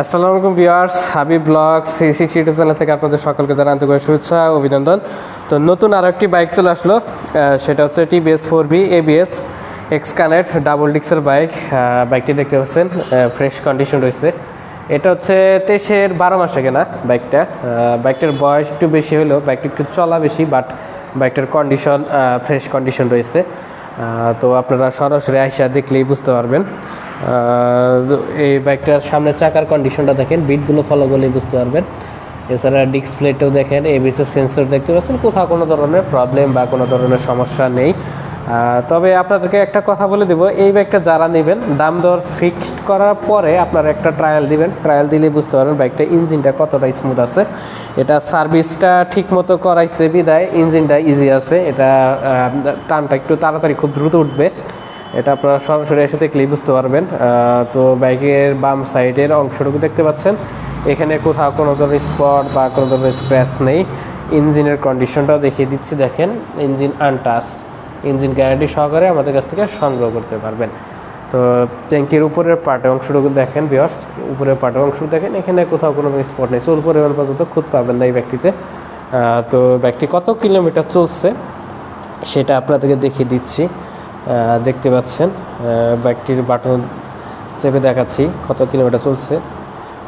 আসসালামু আলাইকুম viewers, Habib blog C six YouTube channel থেকে আপনাদের সকলকে জানাতে আন্তরিক শুভেচ্ছা অভিনন্দন। তো নতুন আরও একটি বাইক চলে আসলো সেটা হচ্ছে TVS four B ABS x connect double ডিক্সের bike বাইকটি দেখতে পাচ্ছেন ফ্রেশ কন্ডিশন রয়েছে। এটা হচ্ছে তেইশের বারো মাসে কেনা বাইকটা বাইকটার বয়স একটু বেশি হলেও বাইকটা একটু চলা বেশি বাট বাইকটার কন্ডিশন ফ্রেশ কন্ডিশন রয়েছে। তো আপনারা সরাসরি আইসা দেখলেই বুঝতে পারবেন। এই বাইকটার সামনে চাকার কন্ডিশনটা দেখেন বিটগুলো ফলো করলেই বুঝতে পারবেন। এছাড়া ডিসপ্লেটাও দেখেন এবিএসের সেন্সর দেখতে পাচ্ছেন, কোথাও কোনো ধরনের প্রবলেম বা কোনো ধরনের সমস্যা নেই। তবে আপনাদেরকে একটা কথা বলে দেবো, এই বাইকটা যারা নেবেন, দাম দর ফিক্সড করার পরে আপনারা একটা ট্রায়াল দিবেন। ট্রায়াল দিলে বুঝতে পারবেন বাইকটা ইঞ্জিনটা কতটা স্মুথ আছে। এটা সার্ভিসটা ঠিক মতো করাইছে, বিদায়। ইঞ্জিনটা ইজি আছে, এটা টানটা একটু তাড়াতাড়ি খুব দ্রুত উঠবে। এটা আপনারা সরাসরি এসে দেখলেই বুঝতে পারবেন। তো বাইকের বাম সাইডের অংশটুকু দেখতে পাচ্ছেন। এখানে কোথাও কোনো ধরনের স্পট বা কোনো ধরনের স্ক্র্যাচ নেই। ইঞ্জিনের কন্ডিশনটাও দেখিয়ে দিচ্ছি, দেখেন। ইঞ্জিন আনটাস ইঞ্জিন গ্যারান্টি সহকারে আমাদের কাছ থেকে সংগ্রহ করতে পারবেন। তো ট্যাঙ্কির উপরের পার্টের অংশটুকু দেখেন বিয়ার্স উপরের পার্টের অংশ দেখেন। এখানে কোথাও কোনো স্পট নেই। চুল পরিমাণ পর্যন্ত খুঁত পাবেন না এই ব্যক্তিতে। তো ব্যক্তি কত কিলোমিটার চলছে সেটা আপনাদেরকে দেখিয়ে দিচ্ছি। দেখতে পাচ্ছেন বাইকটির বাটন চেপে দেখাচ্ছি কত কিলোমিটার চলছে।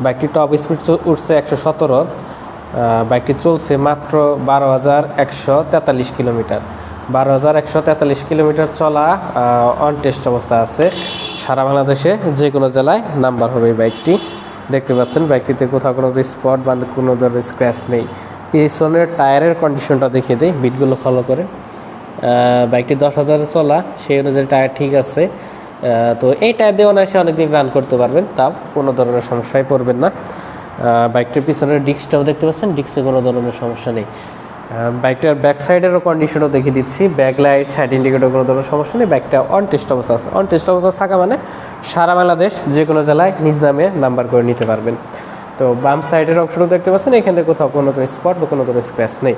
বাইকটির টপ স্পিড উঠছে একশো সতেরো বাইকটি চলছে মাত্র বারো হাজার একশো তেতাল্লিশ কিলোমিটার। বারো হাজার একশো তেতাল্লিশ কিলোমিটার চলা অন টেস্ট অবস্থা আছে। সারা বাংলাদেশে যে কোনো জেলায় নাম্বার হবে বাইকটি। দেখতে পাচ্ছেন, বাইকটিতে কোথাও কোনো স্পট বা কোনো ধরনের স্ক্র্যাচ নেই। পিছনের টায়ারের কন্ডিশনটা দেখিয়ে দিই বিটগুলো ফলো করে বাইকটি দশ হাজার চলা, সেই অনুযায়ী টায়ার ঠিক আছে। তো এই টায়ার দিয়ে অনায়াসে অনেকদিন রান করতে পারবেন তাও কোনো ধরনের সমস্যায় পড়বেন না। বাইকটির পিছনের ডিস্কটাও দেখতে পাচ্ছেন ডিস্কে কোনো ধরনের সমস্যা নেই। বাইকটার ব্যাক সাইডেরও কন্ডিশনও দেখিয়ে দিচ্ছি ব্যাক লাইট সাইড ইন্ডিকেটর কোনো ধরনের সমস্যা নেই বাইকটা অন টেস্ট অবস্থা আছে। অন টেস্ট অবস্থা থাকা মানে সারা বাংলাদেশ যে কোনো জেলায় নিজ নামে নাম্বার করে নিতে পারবেন। তো বাম সাইডের অংশটা দেখতে পাচ্ছেন, এখানে কোথাও কোনো ধরনের স্পট বা কোনো ধরনের স্ক্র্যাচ নেই।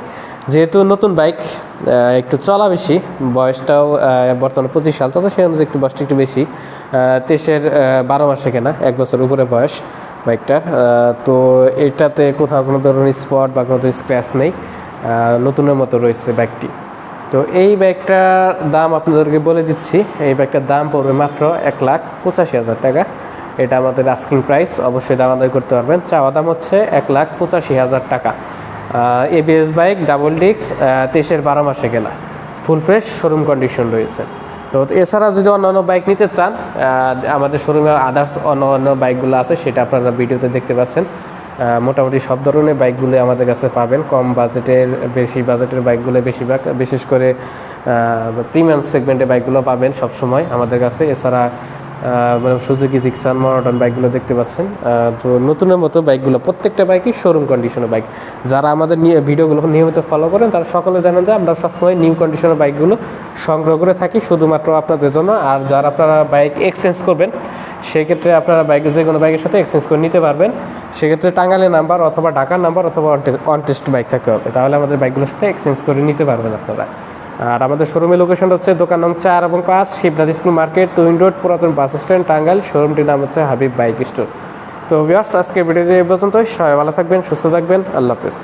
যেহেতু নতুন বাইক একটু চলা বেশি, বয়সটাও বর্তমানে পঁচিশ সাল তবে সেই অনুযায়ী একটু বয়সটা একটু বেশি। তেইশের বারো মাসে কেনা, এক বছর উপরে বয়স বাইকটার তো এটাতে কোথাও কোনো ধরনের স্পট বা কোনো ধরনের স্ক্র্যাচ নেই নতুনের মতো রয়েছে বাইকটি তো এই ব্যাগটার দাম আপনাদেরকে বলে দিচ্ছি, এই ব্যাগটার দাম পড়বে মাত্র এক লাখ পঁচাশি হাজার টাকা। এটা আমাদের আস্কিং প্রাইস অবশ্যই দাম আদায় করতে পারবেন। চাওয়া দাম হচ্ছে এক লাখ পঁচাশি হাজার টাকা। এবিএস বাইক ডাবল ডিক্স তেইশের বারো মাসে কেনা। ফুল ফ্রেশ শোরুম কন্ডিশন রয়েছে। তো এছাড়া যদি অন্য অন্য বাইক নিতে চান আমাদের শোরুমে আদার্স অন্য অন্য বাইকগুলো আছে, সেটা আপনারা ভিডিওতে দেখতে পাচ্ছেন। মোটামুটি সব ধরনের বাইকগুলো আমাদের কাছে পাবেন। কম বাজেটের, বেশি বাজেটের বাইকগুলো বেশিরভাগ, বিশেষ করে প্রিমিয়াম সেগমেন্টের বাইকগুলো পাবেন সব সময় আমাদের কাছে। এছাড়া মানে সুজুকি জিক্সান মনোটন বাইকগুলো দেখতে পাচ্ছেন। তো নতুনের মতো বাইকগুলো প্রত্যেকটা বাইকই শোরুম কন্ডিশনের বাইক যারা আমাদের ভিডিওগুলো নিয়মিত ফলো করেন, তারা সকলে জানেন যে আমরা সবসময় নিউ কন্ডিশনের বাইকগুলো সংগ্রহ করে থাকি, শুধুমাত্র আপনাদের জন্য। আর যারা আপনারা বাইক এক্সচেঞ্জ করবেন, সেক্ষেত্রে আপনারা বাইক যে কোনো বাইকের সাথে এক্সচেঞ্জ করে নিতে পারবেন। সেক্ষেত্রে টাঙ্গালের নাম্বার অথবা ঢাকার নাম্বার অথবা অন টেস্ট বাইক থাকতে হবে। তাহলে আমাদের বাইকগুলোর সাথে এক্সচেঞ্জ করে নিতে পারবেন আপনারা। আর আমাদের শোরুমের লোকেশন হচ্ছে দোকান নং চার এবং পাঁচ, শিবনাথ স্কুল মার্কেট তুইন রোড, পুরাতন বাস স্ট্যান্ড, টাঙ্গাইল। শোরুমটির নাম হচ্ছে হাবিব বাইক স্টোর। তো ভিউয়ার্স আজকে ভিডিওটি এই পর্যন্তই। সবাই ভালো থাকবেন, সুস্থ থাকবেন। আল্লাহ হাফেজ।